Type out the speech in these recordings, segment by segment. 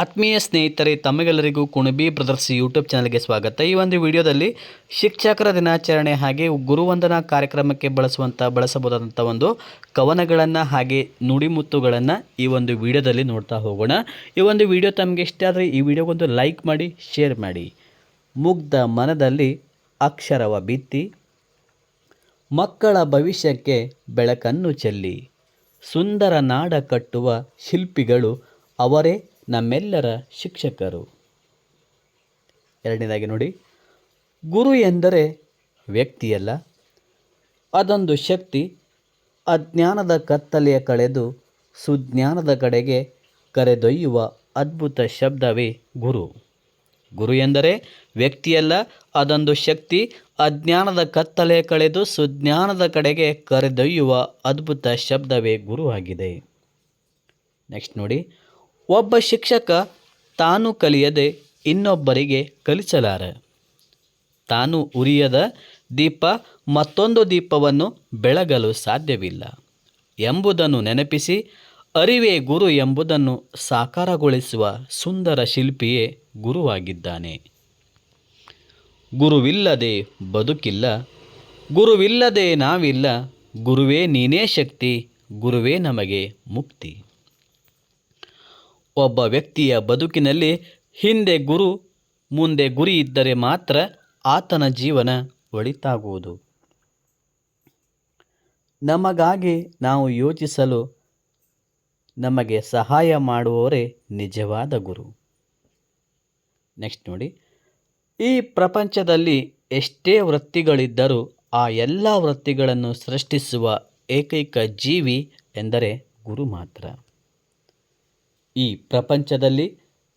ಆತ್ಮೀಯ ಸ್ನೇಹಿತರೆ, ತಮಗೆಲ್ಲರಿಗೂ ಕುಣಬಿ ಬ್ರದರ್ಸ್ ಯೂಟ್ಯೂಬ್ ಚಾನಲ್ಗೆ ಸ್ವಾಗತ. ಈ ಒಂದು ವಿಡಿಯೋದಲ್ಲಿ ಶಿಕ್ಷಕರ ದಿನಾಚರಣೆ ಹಾಗೆ ಗುರುವಂದನಾ ಕಾರ್ಯಕ್ರಮಕ್ಕೆ ಬಳಸುವಂಥ ಬಳಸಬಹುದಾದಂಥ ಒಂದು ಕವನಗಳನ್ನು ಹಾಗೆ ನುಡಿಮುತ್ತುಗಳನ್ನು ಈ ಒಂದು ವಿಡಿಯೋದಲ್ಲಿ ನೋಡ್ತಾ ಹೋಗೋಣ. ಈ ಒಂದು ವಿಡಿಯೋ ತಮಗೆ ಇಷ್ಟ ಆದರೆ ಈ ವಿಡಿಯೋಗೊಂದು ಲೈಕ್ ಮಾಡಿ, ಶೇರ್ ಮಾಡಿ. ಮುಗ್ಧ ಮನದಲ್ಲಿ ಅಕ್ಷರವ ಬಿತ್ತಿ, ಮಕ್ಕಳ ಭವಿಷ್ಯಕ್ಕೆ ಬೆಳಕನ್ನು ಚೆಲ್ಲಿ. ಸುಂದರ ನಾಡ ಕಟ್ಟುವ ಶಿಲ್ಪಿಗಳು ಅವರೇ ನಮ್ಮೆಲ್ಲರ ಶಿಕ್ಷಕರು. ಎರಡನೇದಾಗಿ ನೋಡಿ, ಗುರು ಎಂದರೆ ವ್ಯಕ್ತಿಯಲ್ಲ, ಅದೊಂದು ಶಕ್ತಿ, ಅಜ್ಞಾನದ ಕತ್ತಲೆಯ ಕಳೆದು ಸುಜ್ಞಾನದ ಕಡೆಗೆ ಕರೆದೊಯ್ಯುವ ಅದ್ಭುತ ಶಬ್ದವೇ ಗುರು. ಗುರು ಎಂದರೆ ವ್ಯಕ್ತಿಯಲ್ಲ, ಅದೊಂದು ಶಕ್ತಿ, ಅಜ್ಞಾನದ ಕತ್ತಲೆ ಕಳೆದು ಸುಜ್ಞಾನದ ಕಡೆಗೆ ಕರೆದೊಯ್ಯುವ ಅದ್ಭುತ ಶಬ್ದವೇ ಗುರು ಆಗಿದೆ. ನೆಕ್ಸ್ಟ್ ನೋಡಿ ಒಬ್ಬ ಶಿಕ್ಷಕ ತಾನು ಕಲಿಯದೆ ಇನ್ನೊಬ್ಬರಿಗೆ ಕಲಿಸಲಾರ. ತಾನು ಉರಿಯದ ದೀಪ ಮತ್ತೊಂದು ದೀಪವನ್ನು ಬೆಳಗಲು ಸಾಧ್ಯವಿಲ್ಲ. ಎಂಬುದನ್ನು ನೆನಪಿಸಿ ಅರಿವೇ ಗುರು ಎಂಬುದನ್ನು ಸಾಕಾರಗೊಳಿಸುವ ಸುಂದರ ಶಿಲ್ಪಿಯೇ ಗುರುವಾಗಿದ್ದಾನೆ. ಗುರುವಿಲ್ಲದೆ ಬದುಕಿಲ್ಲ, ಗುರುವಿಲ್ಲದೆ ನಾವಿಲ್ಲ, ಗುರುವೇ ನೀನೇ ಶಕ್ತಿ, ಗುರುವೇ ನಮಗೆ ಮುಕ್ತಿ. ಒಬ್ಬ ವ್ಯಕ್ತಿಯ ಬದುಕಿನಲ್ಲಿ ಹಿಂದೆ ಗುರು, ಮುಂದೆ ಗುರಿ ಇದ್ದರೆ ಮಾತ್ರ ಆತನ ಜೀವನ ಒಳಿತಾಗುವುದು. ನಮಗಾಗಿ ನಾವು ಯೋಚಿಸಲು ನಮಗೆ ಸಹಾಯ ಮಾಡುವವರೇ ನಿಜವಾದ ಗುರು. ನೆಕ್ಸ್ಟ್ ನೋಡಿ. ಈ ಪ್ರಪಂಚದಲ್ಲಿ ಎಷ್ಟೇ ವೃತ್ತಿಗಳಿದ್ದರೂ ಆ ಎಲ್ಲ ವೃತ್ತಿಗಳನ್ನು ಸೃಷ್ಟಿಸುವ ಏಕೈಕ ಜೀವಿ ಎಂದರೆ ಗುರು ಮಾತ್ರ. ಈ ಪ್ರಪಂಚದಲ್ಲಿ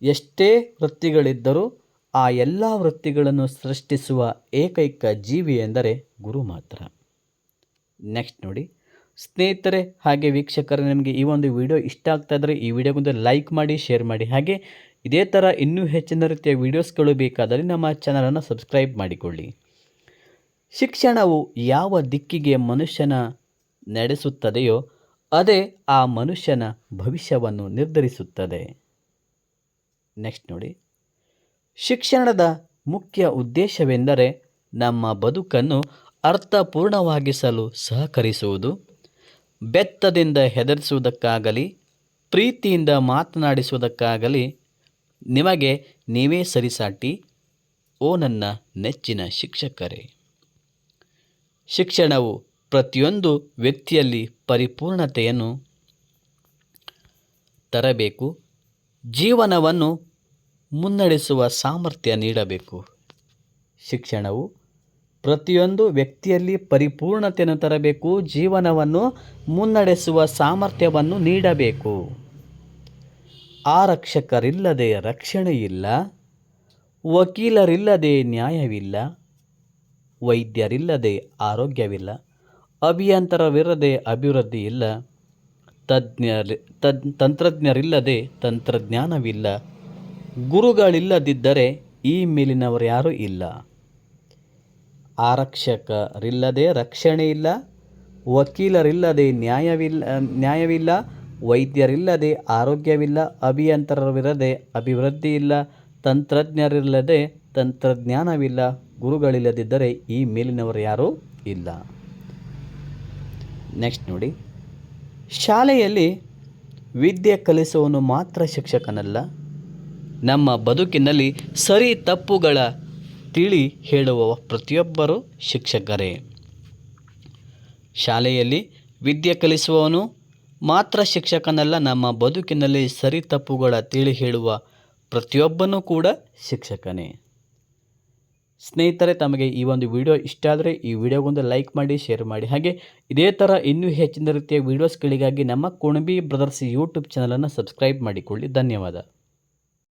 ಎಷ್ಟೇ ವೃತ್ತಿಗಳಿದ್ದರೂ ಆ ಎಲ್ಲ ವೃತ್ತಿಗಳನ್ನು ಸೃಷ್ಟಿಸುವ ಏಕೈಕ ಜೀವಿ ಎಂದರೆ ಗುರು ಮಾತ್ರ. ನೆಕ್ಸ್ಟ್ ನೋಡಿ. ಸ್ನೇಹಿತರೆ, ಹಾಗೆ ವೀಕ್ಷಕರು, ನಿಮಗೆ ಈ ಒಂದು ವಿಡಿಯೋ ಇಷ್ಟ ಆಗ್ತಾ ಇದ್ದರೆ ಈ ವಿಡಿಯೋಗೊಂದು ಲೈಕ್ ಮಾಡಿ, ಶೇರ್ ಮಾಡಿ. ಹಾಗೆ ಇದೇ ಥರ ಇನ್ನೂ ಹೆಚ್ಚಿನ ರೀತಿಯ ವೀಡಿಯೋಸ್ಗಳು ಬೇಕಾದಲ್ಲಿ ನಮ್ಮ ಚಾನಲನ್ನು ಸಬ್ಸ್ಕ್ರೈಬ್ ಮಾಡಿಕೊಳ್ಳಿ. ಶಿಕ್ಷಣವು ಯಾವ ದಿಕ್ಕಿಗೆ ಮನುಷ್ಯನ ನಡೆಸುತ್ತದೆಯೋ ಅದೇ ಆ ಮನುಷ್ಯನ ಭವಿಷ್ಯವನ್ನು ನಿರ್ಧರಿಸುತ್ತದೆ. ನೆಕ್ಸ್ಟ್ ನೋಡಿ. ಶಿಕ್ಷಣದ ಮುಖ್ಯ ಉದ್ದೇಶವೆಂದರೆ ನಮ್ಮ ಬದುಕನ್ನು ಅರ್ಥಪೂರ್ಣವಾಗಿಸಲು ಸಹಕರಿಸುವುದು. ಬೆತ್ತದಿಂದ ಹೆದರಿಸುವುದಕ್ಕಾಗಲಿ, ಪ್ರೀತಿಯಿಂದ ಮಾತನಾಡಿಸುವುದಕ್ಕಾಗಲಿ ನಿಮಗೆ ನೀವೇ ಸರಿಸಾಟಿ, ಓ ನನ್ನ ನೆಚ್ಚಿನ ಶಿಕ್ಷಕರೇ. ಶಿಕ್ಷಣವು ಪ್ರತಿಯೊಂದು ವ್ಯಕ್ತಿಯಲ್ಲಿ ಪರಿಪೂರ್ಣತೆಯನ್ನು ತರಬೇಕು. ಜೀವನವನ್ನು ಮುನ್ನಡೆಸುವ ಸಾಮರ್ಥ್ಯ ನೀಡಬೇಕು. ಶಿಕ್ಷಣವು ಪ್ರತಿಯೊಂದು ವ್ಯಕ್ತಿಯಲ್ಲಿ ಪರಿಪೂರ್ಣತೆಯನ್ನು ತರಬೇಕು. ಜೀವನವನ್ನು ಮುನ್ನಡೆಸುವ ಸಾಮರ್ಥ್ಯವನ್ನು ನೀಡಬೇಕು. ಆರಕ್ಷಕರಿಲ್ಲದೆ ರಕ್ಷಣೆ ಇಲ್ಲ ವಕೀಲರಿಲ್ಲದೆ ನ್ಯಾಯವಿಲ್ಲ. ವೈದ್ಯರಿಲ್ಲದೆ ಆರೋಗ್ಯವಿಲ್ಲ. ಅಭಿಯಂತರವಿರದೆ ಅಭಿವೃದ್ಧಿ ಇಲ್ಲ. ತಜ್ಞ ತದ್, ತಂತ್ರಜ್ಞರಿಲ್ಲದೆ ತಂತ್ರಜ್ಞಾನವಿಲ್ಲ. ಗುರುಗಳಿಲ್ಲದಿದ್ದರೆ ಈ ಮೇಲಿನವರು ಯಾರೂ ಇಲ್ಲ. ಆರಕ್ಷಕರಿಲ್ಲದೆ ರಕ್ಷಣೆ ಇಲ್ಲ. ವಕೀಲರಿಲ್ಲದೆ ನ್ಯಾಯವಿಲ್ಲ ನ್ಯಾಯವಿಲ್ಲ. ವೈದ್ಯರಿಲ್ಲದೆ ಆರೋಗ್ಯವಿಲ್ಲ. ಅಭಿಯಂತರವಿರದೆ ಅಭಿವೃದ್ಧಿ ಇಲ್ಲ. ತಂತ್ರಜ್ಞರಿಲ್ಲದೆ ತಂತ್ರಜ್ಞಾನವಿಲ್ಲ. ಗುರುಗಳಿಲ್ಲದಿದ್ದರೆ ಈ ಮೇಲಿನವರು ಯಾರೂ ಇಲ್ಲ. ನೆಕ್ಸ್ಟ್ ನೋಡಿ. ಶಾಲೆಯಲ್ಲಿ ವಿದ್ಯೆ ಕಲಿಸುವವನು ಮಾತ್ರ ಶಿಕ್ಷಕನಲ್ಲ. ನಮ್ಮ ಬದುಕಿನಲ್ಲಿ ಸರಿ ತಪ್ಪುಗಳ ತಿಳಿ ಹೇಳುವ ಪ್ರತಿಯೊಬ್ಬರು ಶಿಕ್ಷಕರೇ. ಶಾಲೆಯಲ್ಲಿ ವಿದ್ಯೆ ಕಲಿಸುವವನು ಮಾತ್ರ ಶಿಕ್ಷಕನಲ್ಲ, ನಮ್ಮ ಬದುಕಿನಲ್ಲಿ ಸರಿ ತಪ್ಪುಗಳ ತಿಳಿ ಹೇಳುವ ಪ್ರತಿಯೊಬ್ಬನೂ ಕೂಡ ಶಿಕ್ಷಕನೇ. ಸ್ನೇಹಿತರೆ, ತಮಗೆ ಈ ಒಂದು ವಿಡಿಯೋ ಇಷ್ಟ ಆದರೆ ಈ ವಿಡಿಯೋಗೊಂದು ಲೈಕ್ ಮಾಡಿ, ಶೇರ್ ಮಾಡಿ. ಹಾಗೆ ಇದೇ ಥರ ಇನ್ನೂ ಹೆಚ್ಚಿನ ರೀತಿಯ ವೀಡಿಯೋಸ್ಗಳಿಗಾಗಿ ನಮ್ಮ ಕುಣಬಿ ಬ್ರದರ್ಸ್ ಯೂಟ್ಯೂಬ್ ಚಾನಲನ್ನು ಸಬ್ಸ್ಕ್ರೈಬ್ ಮಾಡಿಕೊಳ್ಳಿ. ಧನ್ಯವಾದ.